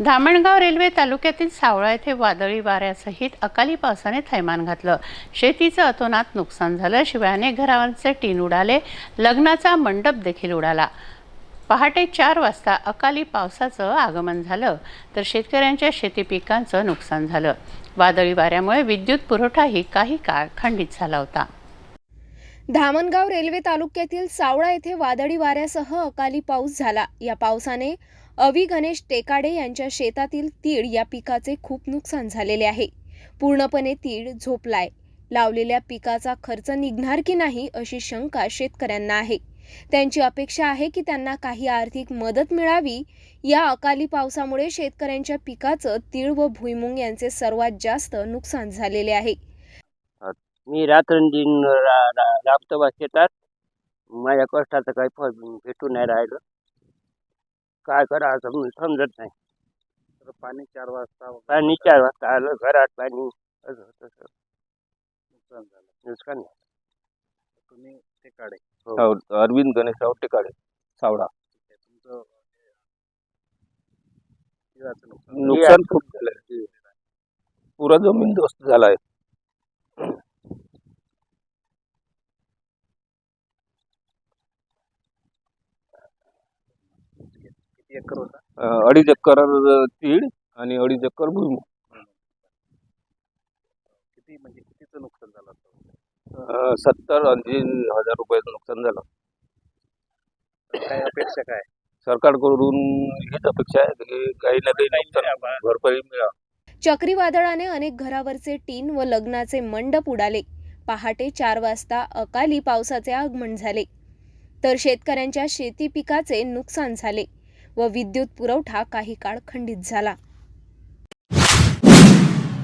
Dhamangaon railway तालुक्यातील सावळा येथे वादळी वाऱ्यासहित अकाली पावसाने थैमान घातलं. शेतीचं अतोनात नुकसान झालं. शिवाय अनेक घरांचे टीन उडाले. लग्नाचा मंडप देखील उडाला. पहाटे चार वाजता अकाली पावसाचं आगमन झालं. तर शेतकऱ्यांच्या शेती पिकांचं नुकसान झालं. वादळी वाऱ्यामुळे विद्युत पुरवठाही काही काळ खंडित झाला होता. धामणगाव रेल्वे तालुक्यातील सावळा येथे वादळी वाऱ्यासह अकाली पाऊस झाला. या पावसाने अवी गणेश टेकाडे यांच्या शेतातील तीळ या पिकाचे खूप नुकसान झालेले आहे. पूर्णपणे तीळ झोपलाय. लावलेल्या पिकाचा खर्च निघणार की नाही अशी शंका शेतकऱ्यांना आहे. त्यांची अपेक्षा आहे की त्यांना काही आर्थिक मदत मिळावी. या अकाली पावसामुळे शेतकऱ्यांच्या पिकाचं तीळ व भुईमुंग यांचे सर्वात जास्त नुकसान झालेले आहे. मी रात्रंदिन रा- रा- राबतो बा शेतात माझ्या कष्टाचं काही फळ भेटून नाही राहिलं. काय करा असं मला समजत नाही. तर पाणी चार वाजता पाणी चार वाजता आलं घरात पाणी असं तसं नुकसान झालं. नुकसान झालं. तुम्ही ते काढे हो. अरविंद गणेशराव टेकाडे सावडा. तुमचं तिळाचं नुकसान. नुकसान खूप झालंय. पुरा जमीन दोस्त झालाय. एकर होता. अं, अडीच एकर तीळ आणि अडीच एकर भुईमुग. किती म्हणजे कितीचं नुकसान झालं? अं, सत्तर ऐंशी हजार रुपयाचं नुकसान झालं. तर काय अपेक्षा काय? सरकारकडून हीच अपेक्षा आहे की काही ना काही नुकसान भरपाई मिळा चक्रीवादळाने अनेक घरावरचे टीन व लग्नाचे मंडप उडाले. पहाटे चार वाजता अकाली पावसाचे आगमन झाले. तर शेतकऱ्यांच्या शेती पिकाचे नुकसान झाले. व विद्युत पुरवठा काही काळ खंडित झाला.